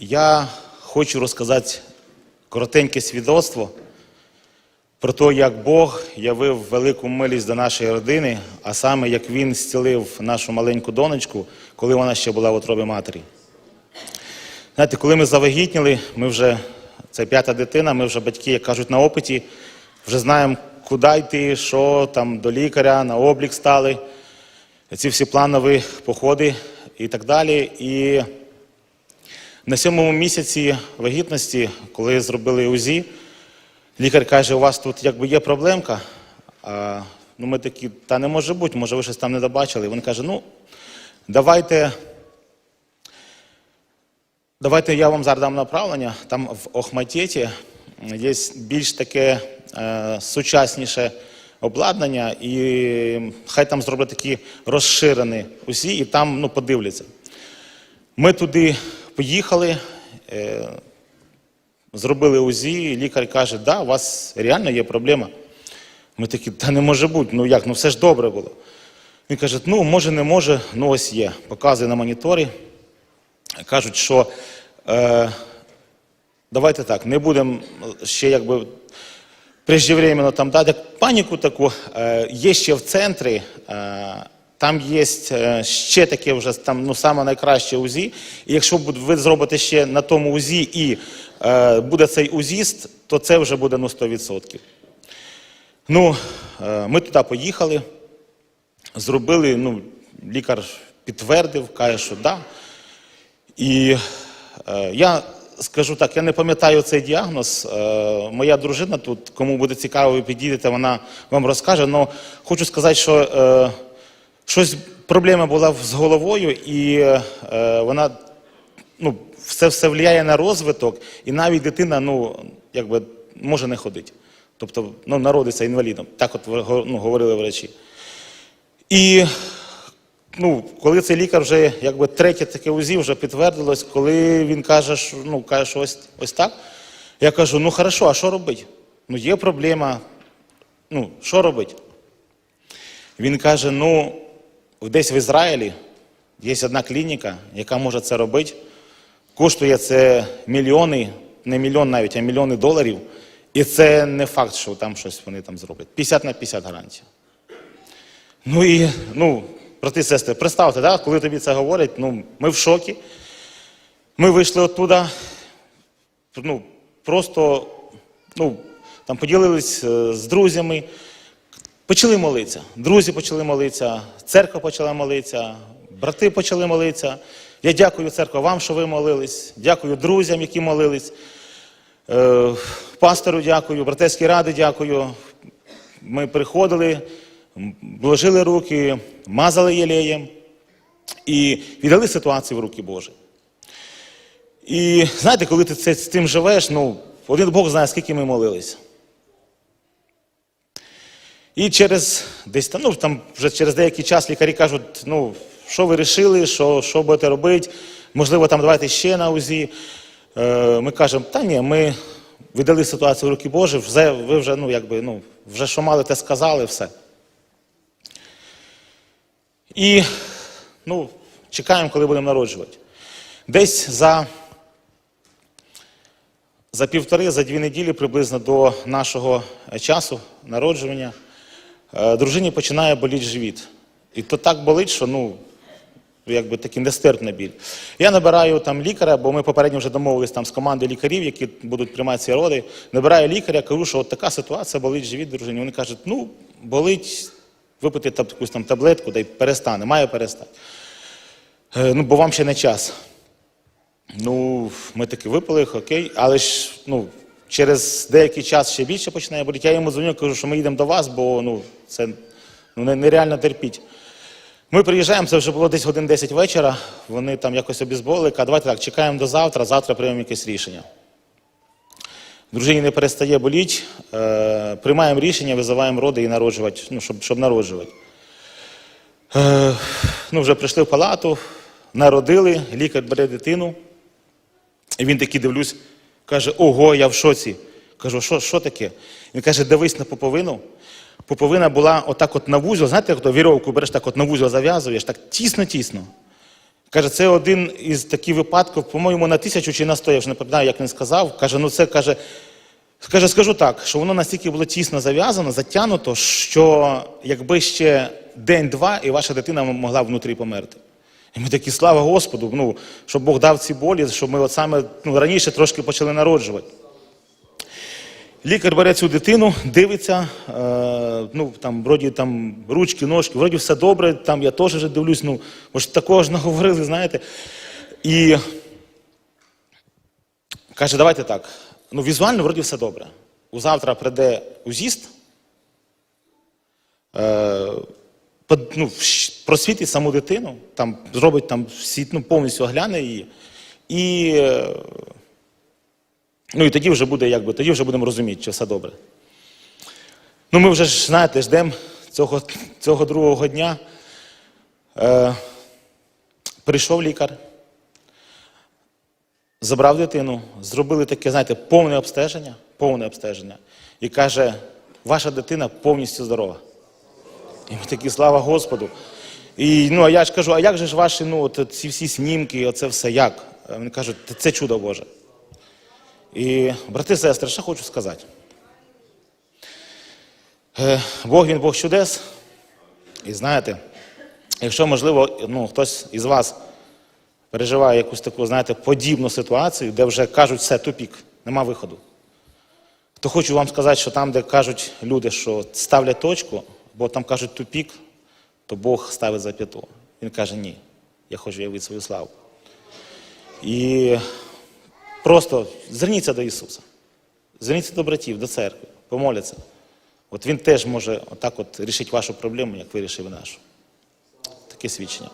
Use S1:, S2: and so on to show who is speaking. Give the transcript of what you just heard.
S1: Я хочу розказати коротеньке свідоцтво про те, як Бог явив велику милість до нашої родини, а саме як Він зцілив нашу маленьку донечку, коли вона ще була в утробі матері. Знаєте, коли ми завагітніли, ми вже, це п'ята дитина, ми вже батьки, як кажуть, на опиті, вже знаємо, куди йти, що там до лікаря, на облік стали, ці всі планові походи і так далі. І на сьомому місяці вагітності, коли зробили УЗІ, лікар каже, у вас тут якби є проблемка. А, ну ми такі, та не може бути, може ви щось там не добачили. Він каже, ну, давайте, давайте я вам зараз дам направлення. Там в Охматєті є більш таке е, сучасніше обладнання, і хай там зроблять такі розширені УЗІ, і там ну, подивляться. Ми туди поїхали, е, зробили УЗІ, лікар каже, да, у вас реально є проблема. Ми такі, та не може бути, ну як, ну все ж добре було. Він каже, ну може, не може, ну ось є. Показує на моніторі. Кажуть, що е, давайте так, не будемо ще якби преждевременно там дати паніку таку. Е, є ще в центрі, е, там є е, ще таке вже там, ну, саме найкраще УЗІ. І якщо ви зробите ще на тому УЗІ і е, буде цей УЗІст, то це вже буде ну, 100%. Ну, е, ми туди поїхали, зробили, ну, лікар підтвердив, каже, що да. І е, я скажу так, я не пам'ятаю цей діагноз. Е, моя дружина тут, кому буде цікаво, ви підійдете, вона вам розкаже. Але хочу сказати, що е, щось проблема була з головою, і е, вона ну, все все впливає на розвиток, і навіть дитина ну, якби, може не ходити. Тобто ну, народиться інвалідом. Так от ну, говорили врачі. І ну, коли цей лікар вже якби третє таке УЗІ вже підтвердилось, коли він каже, що, ну, каже, що ось, ось так, я кажу, ну хорошо, а що робити? Ну, є проблема. Ну, що робити? Він каже: ну, десь в Ізраїлі є одна клініка, яка може це робити. Коштує це мільйони, не мільйон навіть, а мільйони доларів. І це не факт, що там щось вони там зроблять. 50 на 50 гарантія. Ну і, ну, брати сестри, представте, да, коли тобі це говорять, ну, ми в шокі. Ми вийшли оттуда, ну, просто, ну, там поділились е, з друзями, почали молитися. Друзі почали молитися, церква почала молитися, брати почали молитися. Я дякую церква вам, що ви молились. Дякую друзям, які молились. Е, Пастору дякую, братерській раді дякую. Ми приходили, вложили руки, мазали єлеєм і віддали ситуацію в руки Божі. І знаєте, коли ти це, з тим живеш, ну, один Бог знає, скільки ми молились. І через десь там, ну, там вже через деякий час лікарі кажуть, ну, що ви вирішили, що, що будете робити, можливо, там давайте ще на УЗІ. Е, ми кажемо, та ні, ми віддали ситуацію в руки Божі, вже, ви вже, ну, якби, ну, вже що мали, те сказали, все. І ну, чекаємо, коли будемо народжувати. Десь за, за півтори, за дві неділі приблизно до нашого часу народжування дружині починає боліти живіт. І то так болить, що ну, якби такий нестерпний біль. Я набираю там лікаря, бо ми попередньо вже домовились там з командою лікарів, які будуть приймати ці роди. Набираю лікаря, кажу, що от така ситуація болить живіт дружині. Вони кажуть, ну, болить, випити там, якусь там таблетку, да й перестане, має перестати. Е, ну, бо вам ще не час. Ну, ми таки випили, окей, але ж ну, через деякий час ще більше починає боліти. Я йому дзвоню, кажу, що ми їдемо до вас, бо ну, це ну, нереально терпіть. Ми приїжджаємо, це вже було десь годин 10 вечора. Вони там якось обізболили, а давайте так, чекаємо до завтра, завтра приймемо якесь рішення. Дружині не перестає боліти, е, приймаємо рішення, визиваємо роди і народжувати, ну, щоб, щоб народжувати. Е, ну, вже прийшли в палату, народили, лікар бере дитину. І він такий дивлюсь, каже: Ого, я в шоці. Кажу, що, що таке? Він каже, дивись на пуповину. Пуповина була отак от на вузол, знаєте, як то вірьовку береш, так от на вузол зав'язуєш, так тісно-тісно. Каже, це один із таких випадків, по-моєму, на тисячу чи на сто, я вже не пам'ятаю, як він сказав. Каже, ну це каже, каже, скажу так, що воно настільки було тісно зав'язано, затягнуто, що якби ще день-два, і ваша дитина могла внутрі померти. І ми такі, слава Господу, ну, щоб Бог дав ці болі, щоб ми от саме ну, раніше трошки почали народжувати. Лікар бере цю дитину, дивиться, е, ну там вроді там ручки, ножки, вроді все добре, там я теж вже дивлюсь, ну, бо такого ж наговорили, знаєте. І каже, давайте так. Ну, візуально вроді все добре. У завтра прийде узіст, е, ну, просвітить саму дитину, там, зробить там всі, ну, повністю огляне її. І е, Ну і тоді вже буде, якби, тоді вже будемо розуміти, чи все добре. Ну, ми вже ж, знаєте, ждемо цього, цього другого дня. Е, прийшов лікар, забрав дитину, зробили таке, знаєте, повне обстеження, повне обстеження. І каже, ваша дитина повністю здорова. І ми такі, слава Господу. І ну, а я ж кажу, а як же ж ваші ну, от, ці всі снімки, оце все як? Вони кажуть, це чудо Боже. І, брати сестри, що хочу сказати. Е, Бог він Бог чудес. І знаєте, якщо, можливо, ну, хтось із вас переживає якусь таку, знаєте, подібну ситуацію, де вже кажуть, все, тупік, нема виходу. То хочу вам сказати, що там, де кажуть люди, що ставлять точку, бо там кажуть тупік, то Бог ставить зап'яту. Він каже, ні, я хочу явити свою славу. І Просто зверніться до Ісуса. Зверніться до братів, до церкви, помоляться. От Він теж може отак от рішити вашу проблему, як вирішив нашу. Таке свідчення.